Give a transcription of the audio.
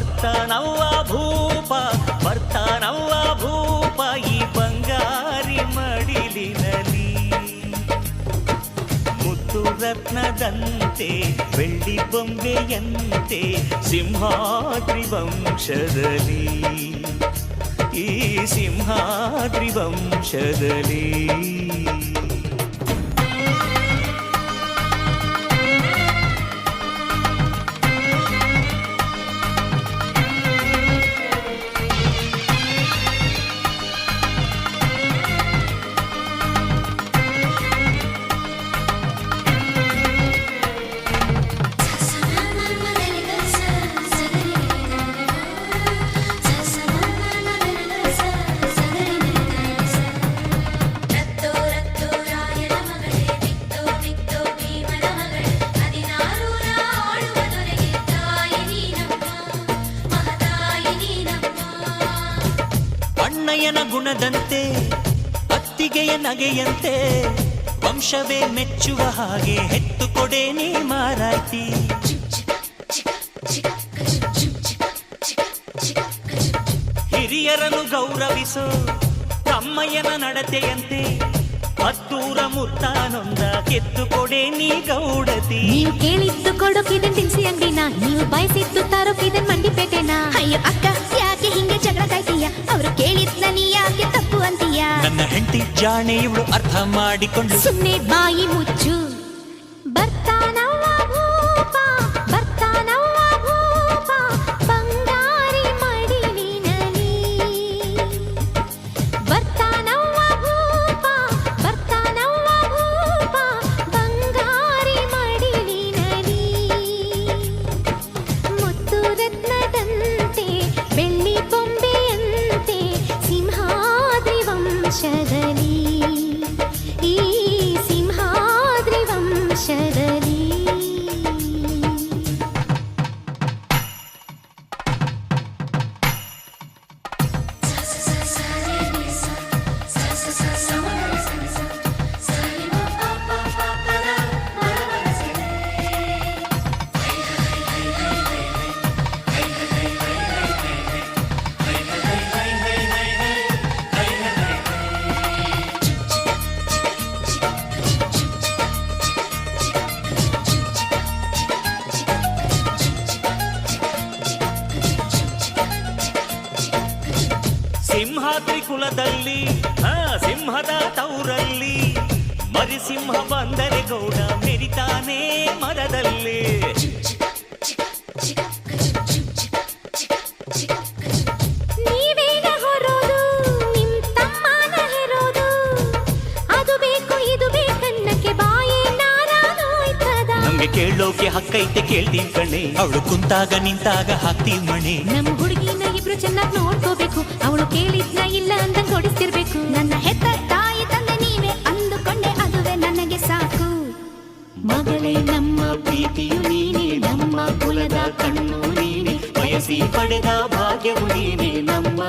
ಬರ್ತಾನವ್ವ ಭೂಪ ಬರ್ತಾನವ್ವ ಭೂಪ ಈ ಬಂಗಾರಿ ಮಡಿಲಿನಲ್ಲಿ ಮುತ್ತು ರತ್ನದಂತೆ ಬೆಳ್ಳಿ ಬೊಂಬೆಯಂತೆ ಸಿಂಹಾದ್ರಿ ವಂಶದಲ್ಲಿ ಈ ಸಿಂಹಾದ್ರಿ ವಂಶದಲ್ಲಿ ಅಣ್ಣಯ್ಯನ ಗುಣದಂತೆ ಅತ್ತಿಗೆಯ ನಗೆಯಂತೆ ವಂಶವೇ ಮೆಚ್ಚುವ ಹಾಗೆ ಹೆತ್ತು ಕೊಡೆ ನೀ ಮಾರಾಯ್ತಿ. ಹಿರಿಯರನ್ನು ಗೌರವಿಸು ತಮ್ಮಯ್ಯನ ನಡತೆಯಂತೆ ಹತ್ತೂರ ಮುತ್ತಾನೊಂದ ಕೆತ್ತು ಕೊಡೆ ನೀ ಗೌಡತಿ. ನೀವು ಕೇಳಿದ್ದು ಕೊಡೋಕಿದನ್ ತಿನ್ಸಿ ಅಂಗಡಿನ ನೀವು ಬಯಸಿದ್ದು ತರೋಕಿದನ್ ಮಂಡಿಪೇಟೆನ. ಅಯ್ಯೋ ಅಕ್ಕ ಯಾಕೆ ಹಿಂಗೆ ಜಾಣೆ ಇವಳು ಅರ್ಥ ಮಾಡಿಕೊಂಡು ಸುಮ್ಮನೆ ಬಾಯಿ ಮುಚ್ಚು. ಸಿಂಹಾದ್ರಿ ಕುಲದಲ್ಲಿ ಆ ಸಿಂಹದ ತೌರಲ್ಲಿ. ಮರಿಸಿಂಹ ಬಂದರೆ ಗೌಡ ಮೆರಿತಾನೆ ಮರದಲ್ಲಿ. ನೀವೇನ ಹೊರೋದು? ನಿಮ್ ತಮ್ಮನ ಹೆರೋದು? ಅದು ಬೇಕು ಇದು ಬೇಕನ್ನಕ್ಕೆ ಬಾಯೇ ನಾರಾನೋಯ್ತದ ನಮ್ಗೆ ಕೇಳೋಕೆ ಹಕ್ಕೈತೆ ಕೇಳ್ತೀವಿ ಕಣೆ. ಅವಳು ಕುಂತಾಗ ನಿಂತಾಗ ಹಾಕ್ತೀವಿ ಮಣೆ. ನಮ್ಮ ಹುಡುಗಿನ ಇಬ್ರು ಚೆನ್ನಾಗಿ ಅವಳು ಕೇಳಿದ್ನ ಇಲ್ಲ ಅಂತ ಕೊಡಿಸ್ತಿರ್ಬೇಕು. ನನ್ನ ಹೆತ್ತ ತಾಯಿ ತಂದೆ ನೀವೇ ಅಂದುಕೊಂಡೆ ಅದುವೇ ನನಗೆ ಸಾಕು. ಮಗಳೇ, ನಮ್ಮ ಪ್ರೀತಿಯು ನೀನೆ, ನಮ್ಮ ಕುಲದ ಕಣ್ಣು ನೀನೆ ಬಯಸಿ ಪಡೆದ ಭಾಗ್ಯವು ನೀನೆ, ನಮ್ಮ